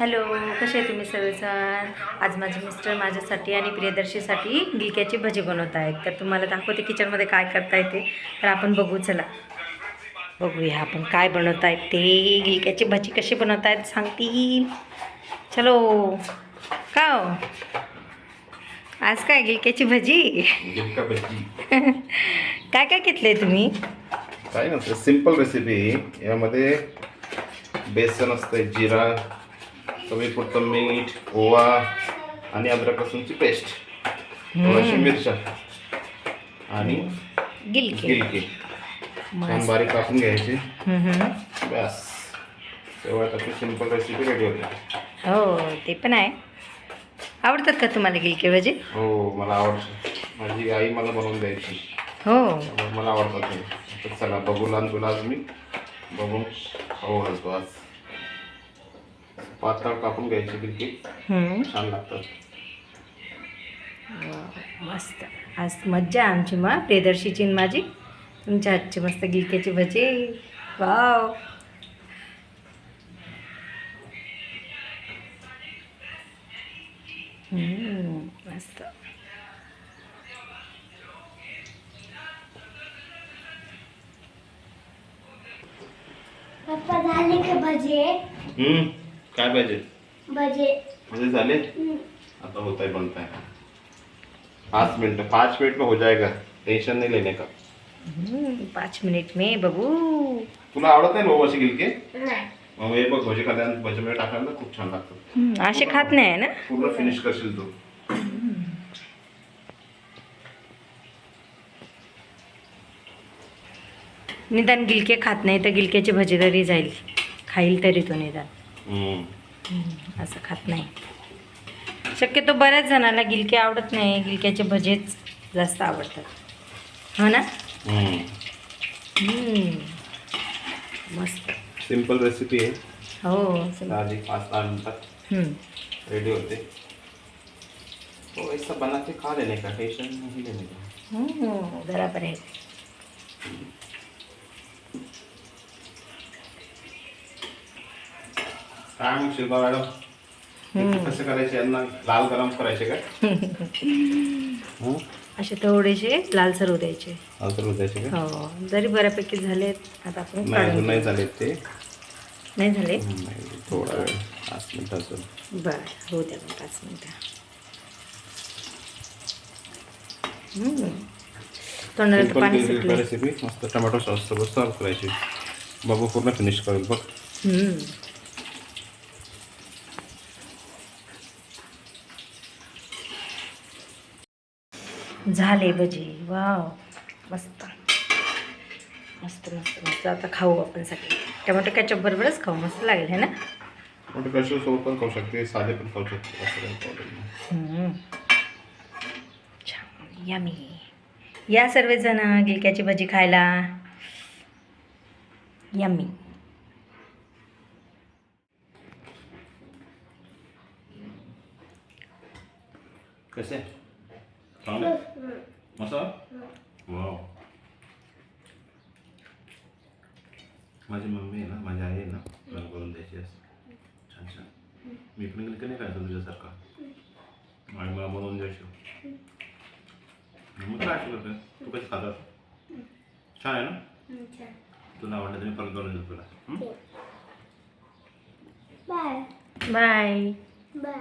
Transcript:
Hello कसे आहे तुम्ही सगळेजण आज माझे मिस्टर माझ्यासाठी आणि प्रियदर्शीसाठी गिलक्याची भजी बनवत आहेत. तर तुम्हाला दाखवते किचनमध्ये काय करता येते. तर आपण बघू चला. बघूया आपण काय बनवत आहेत ते. गिलक्याची भजी कशी बनवत आहेत सांगतील. चलो. का हो? आज काय गिलक्याची भजी? काय काय घेतलंय तुम्ही? काय नसतं सिंपल रेसिपी यामध्ये बेसन असते जिरा चवीपुरतं मीठ ओवा आणि अद्रक लसूणची पेस्ट. थोडीशी मिरच्या आणि गिलके. गिलकी. छान बारीक कापून घ्यायची. बस. तेव्हा त्याची सिंपल रेसिपी रेडी होते. हो ते पण आहे. आवडतात का तुम्हाला गिलके भजी? हो मला आवडतं माझी आई मला बनवून द्यायची. हो. मला आवडतात चला बघू लहान तुला आज मी. बघून खाऊ घालतो आज पातळ कापून घ्यायची हम्म. छान लागतात मस्त. आज मज्जा आमची मग. प्रियदर्शीची माझी. तुमच्या हातची मस्त गिलक्याची भजी. वाव. हम्म, मस्त. पप्पा झाले का भजे? हम्म, काय पाहिजे? भजे. झाले? आता होत आहे बनत आहे पाच मिनट पाच मिनट में हो जाएगा टेंशन नहीं लेने का? हम्म, पाच मिनिट में बघू. तुला आवडत नाही भाऊ अशी गिलके? मग हे बघ भजी खाल्या भजीमध्ये टाकायला ना खूप छान लागतं. असे खात नाही ना? पूर्ण फिनिश करशील तू. निदान गिलके खात नाही तर गिलक्याची भजी तरी जाईल. खाईल तरी तो निदान. असं खात नाही. शक्यतो बऱ्याच जणांना गिलके आवडत नाही. गिलक्याचे भजेच जास्त आवडतात. हो ना? मस्त. सिंपल रेसिपी आहे. हो आधी पाच दहा मिनटात रेडी होते. तो ऐसा बना के खा लेने का. टेंशन नहीं लेने का. हम्म, बराबर आहे. काय मग शिल्पा मॅडम? कसे करायचे यांना? लाल गरम करायचे काय? हं? असे थोडेसे लालसर होऊ द्यायचे लाल तर होतायचे काय? हो जरी बऱ्यापैकी झालेत आता आपण नाही काढून अजून नाही घेऊ. झाले ते. नाही झाले? थोडा वेळ पाच मिनिट अजून. बरं होऊ द्या मग पाच मिनटं. तोंडाला पाणी रेसिपी मस्त टोमॅटो सॉस सोबत सर्व करायची. बाबू पूर्ण फिनिश करेल बघ. झाले भजी. वाव. मस्त. मस्त मस्त मस्त. आता खाऊ आपण सगळे. टोमॅटो कॅचअप बरोबरच खाऊ. मस्त लागेल है ना? टोमॅटो कॅशू सोबत पण खाऊ शकते. साधे पण खाऊ शकते. असं काही प्रॉब्लेम नाही. हम्म. छान. यमी या सर्वजण गिलक्याची भजी खायला. यम्मी कसे? चांगले मसा वाव माझी मम्मी आहे ना माझी आई आहे ना मला बनवून द्यायची असं छान छान मी पण गेलं नाही करायचं तुझ्यासारखा आणि मला बनवून द्यायची मग काय असं करते तू कशी खातात छान आहे ना तुला आवडलं तर मी परत बनवून देतो तुला? Bye bye bye